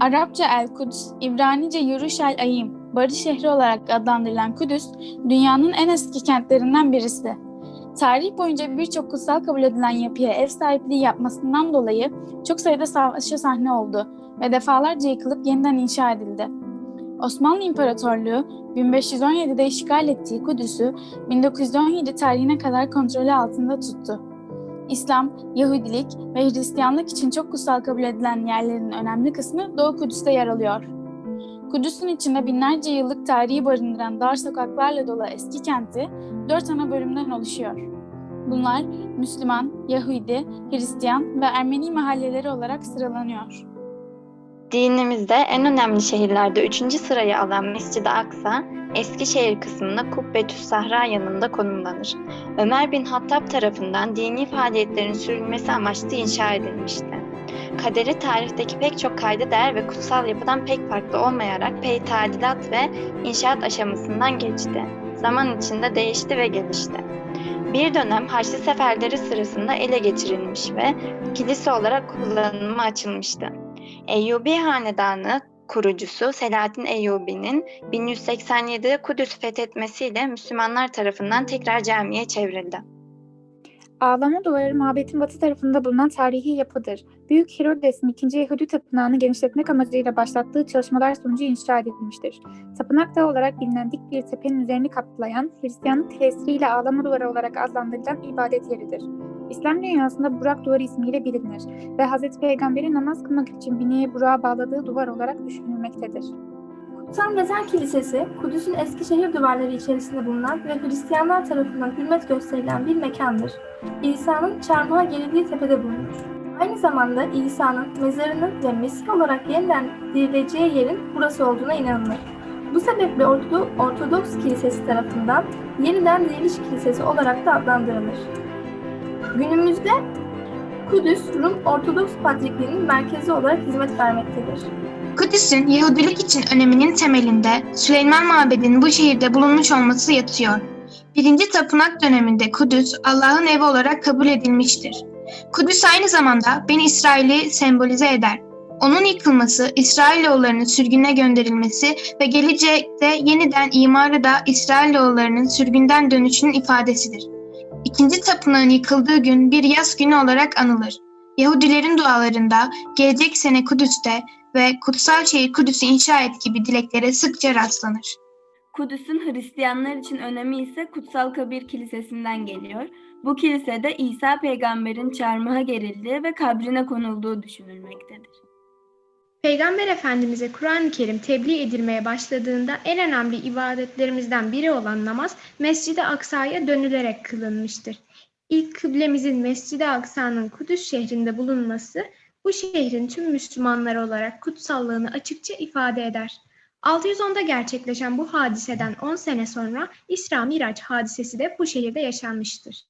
Arapça El-Kuds, İbranice Yeruşal Ayim, barış şehri olarak adlandırılan Kudüs, dünyanın en eski kentlerinden birisi. Tarih boyunca birçok kutsal kabul edilen yapıya ev sahipliği yapmasından dolayı çok sayıda savaşa sahne oldu ve defalarca yıkılıp yeniden inşa edildi. Osmanlı İmparatorluğu 1517'de işgal ettiği Kudüs'ü 1917 tarihine kadar kontrolü altında tuttu. İslam, Yahudilik ve Hristiyanlık için çok kutsal kabul edilen yerlerin önemli kısmı Doğu Kudüs'te yer alıyor. Kudüs'ün içinde binlerce yıllık tarihi barındıran dar sokaklarla dolu eski kenti dört ana bölümden oluşuyor. Bunlar Müslüman, Yahudi, Hristiyan ve Ermeni mahalleleri olarak sıralanıyor. Dinimizde en önemli şehirlerde üçüncü sırayı alan Mescid-i Aksa, Eskişehir kısmında Kubbetüs Sahra yanında konumlanır. Ömer bin Hattab tarafından dini faaliyetlerin sürülmesi amaçlı inşa edilmişti. Kaderi tarihteki pek çok kayda değer ve kutsal yapıdan pek farklı olmayarak pey tadilat ve inşaat aşamasından geçti. Zaman içinde değişti ve gelişti. Bir dönem Haçlı seferleri sırasında ele geçirilmiş ve kilise olarak kullanıma açılmıştı. Eyyubi Hanedanı kurucusu Selahaddin Eyyubi'nin 1187'de Kudüs fethetmesiyle Müslümanlar tarafından tekrar camiye çevrildi. Ağlama duvarı mabetin batı tarafında bulunan tarihi yapıdır. Büyük Herodes'in 2. Yahudi tapınağını genişletmek amacıyla başlattığı çalışmalar sonucu inşa edilmiştir. Tapınak da olarak bilinen dik bir tepenin üzerini kaplayan, Hristiyanlık tesiriyle ağlama duvarı olarak adlandırılan ibadet yeridir. İslam dünyasında Burak duvarı ismiyle bilinir ve Hz. Peygamber'in namaz kılmak için bineği Burak'a bağladığı duvar olarak düşünülmektedir. Kutsal Gezen Kilisesi, Kudüs'ün eski şehir duvarları içerisinde bulunan ve Hristiyanlar tarafından hürmet gösterilen bir mekandır. İsa'nın çarmıha gerildiği tepede bulunur. Aynı zamanda İsa'nın mezarının ve Mesih olarak yeniden dirileceği yerin burası olduğuna inanılır. Bu sebeple Ortodo- Ortodoks Kilisesi tarafından yeniden diriliş kilisesi olarak da adlandırılır. Günümüzde Kudüs, Rum Ortodoks Patrikliği'nin merkezi olarak hizmet vermektedir. Kudüs'ün Yahudilik için öneminin temelinde Süleyman Mabedi'nin bu şehirde bulunmuş olması yatıyor. Birinci tapınak döneminde Kudüs Allah'ın evi olarak kabul edilmiştir. Kudüs aynı zamanda Ben İsrail'i sembolize eder. Onun yıkılması, İsrailoğullarının sürgüne gönderilmesi ve gelecekte yeniden imarı da İsrailoğullarının sürgünden dönüşünün ifadesidir. İkinci tapınağın yıkıldığı gün bir yaz günü olarak anılır. Yahudilerin dualarında gelecek sene Kudüs'te ve kutsal şehir Kudüs'ü inşa et gibi dileklere sıkça rastlanır. Kudüs'ün Hristiyanlar için önemi ise Kutsal Kabir Kilisesi'nden geliyor. Bu kilisede İsa peygamberin çarmıha gerildiği ve kabrine konulduğu düşünülmektedir. Peygamber Efendimiz'e Kur'an-ı Kerim tebliğ edilmeye başladığında en önemli ibadetlerimizden biri olan namaz Mescid-i Aksa'ya dönülerek kılınmıştır. İlk kıblemizin Mescid-i Aksa'nın Kudüs şehrinde bulunması bu şehrin tüm Müslümanlar olarak kutsallığını açıkça ifade eder. 610'da gerçekleşen bu hadiseden 10 sene sonra İsra Miraç hadisesi de bu şehirde yaşanmıştır.